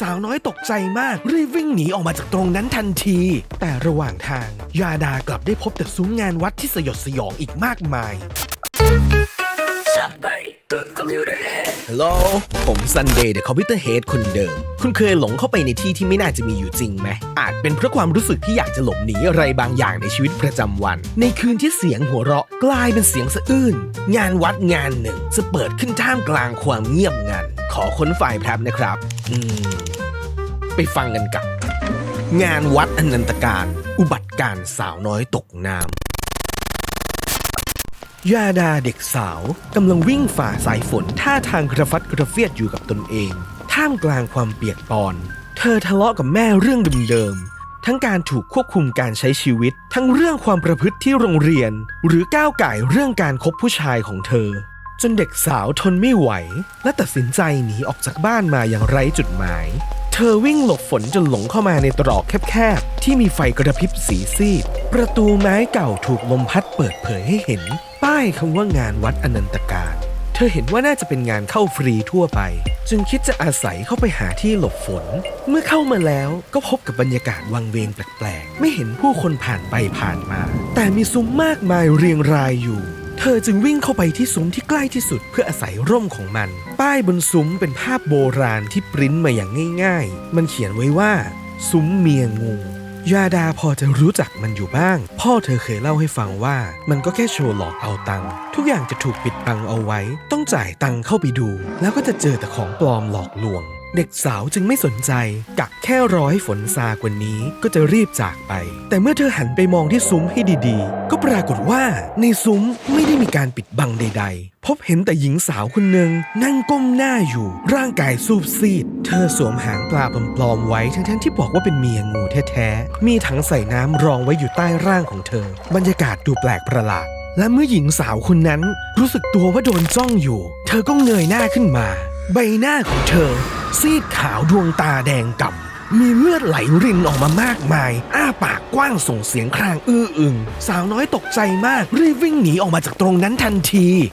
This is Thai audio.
สาวน้อยตกใจมาก รีบวิ่งหนีออกมาจากตรงนั้นทันที แต่ระหว่างทาง ยาดากลับได้พบแต่ซุ้มงานวัดที่สยดสยองอีกมากมายฮัลโหลผมซันเดย์เดอะคอมพิวเตอร์เฮดคนเดิม คุณเคยหลงเข้าไปในที่ที่ไม่น่าจะมีอยู่จริงไหม อาจเป็นเพราะความรู้สึกที่อยากจะหลบหนีอะไรบางอย่างในชีวิตประจำวัน ในคืนที่เสียงหัวเราะกลายเป็นเสียงสะอื้น งานวัดงานหนึ่งจะเปิดขึ้นท่ามกลางความเงียบงัน ขอค้นไฟล์แพรบนะครับ อืม ไปฟังกันกับ งานวัดอนันตการ อุบัติการสาวน้อยตกน้ำยาดาเด็กสาวกำลังวิ่งฝ่าสายฝนท่าทางกระฟัดกระเฟียดอยู่กับตนเอง ท่ามกลางความเปียกปอน เธอทะเลาะกับแม่เรื่องเดิมๆทั้งการถูกควบคุมการใช้ชีวิต ทั้งเรื่องความประพฤติที่โรงเรียน หรือก้าวไก่เรื่องการคบผู้ชายของเธอ จนเด็กสาวทนไม่ไหว และตัดสินใจหนีออกจากบ้านมาอย่างไร้จุดหมาย เธอวิ่งหลบฝนจนหลงเข้ามาในตรอกแคบๆ ที่มีไฟกระพริบสีซีด ประตูไม้เก่าถูกลมพัดเปิดเผยให้เห็น ป้ายคำว่างานวัดอนันตการ เธอเห็นว่าน่าจะเป็นงานเข้าฟรีทั่วไป จึงคิดจะอาศัยเข้าไปหาที่หลบฝน เมื่อเข้ามาแล้วก็พบกับบรรยากาศวังเวงแปลกๆ ไม่เห็นผู้คนผ่านไปผ่านมา แต่มีซุ้มมากมายเรียงรายอยู่ ธอจึงวิ่งเข้าไปที่ซุ้มที่ใกล้ที่สุดเพื่ออาศัยร่มของมัน ป้ายบนซุ้มเป็นภาพโบราณที่ปริ้นมาอย่างง่าย ๆ มันเขียนไว้ว่า ซุ้มเมียงูยาดาพอจะรู้จักมันอยู่บ้าง พ่อเธอเคยเล่าให้ฟังว่ามันก็แค่โชว์หลอกเอาตังค์ทุกอย่างจะถูกปิดบังเอาไว้ ต้องจ่ายตังค์เข้าไปดู แล้วก็จะเจอแต่ของปลอมหลอกลวง เด็กสาวจึงไม่สนใจ กักแค่รอให้ฝนซากว่านี้ก็จะรีบจากไป แต่เมื่อเธอหันไปมองที่ซุ้มให้ดีๆ ก็ปรากฏว่าในซุ้มไม่ได้มีการปิดบังใด ๆ พบเห็นแต่หญิงสาวคนหนึ่งนั่งก้มหน้าอยู่ ร่างกายสูบซีด เธอสวมหางปลาปลอมๆไว้ทั้งๆที่บอกว่าเป็นเมียงูแท้ๆมีถังใส่น้ำรองไว้อยู่ใต้ร่างของเธอ บรรยากาศดูแปลกประหลาดและเมื่อหญิงสาวคนนั้นรู้สึกตัวว่าโดนจ้องอยู่ เธอก็เงยหน้าขึ้นมา ใบหน้าของเธอ ซีดขาวดวงตาแดงก่ำมีเลือดไหลรินออกมามากมาย อ้าปากกว้างส่งเสียงครางอื้ออึง สาวน้อยตกใจมากรีบวิ่งหนีออกมาจากตรงนั้นทันที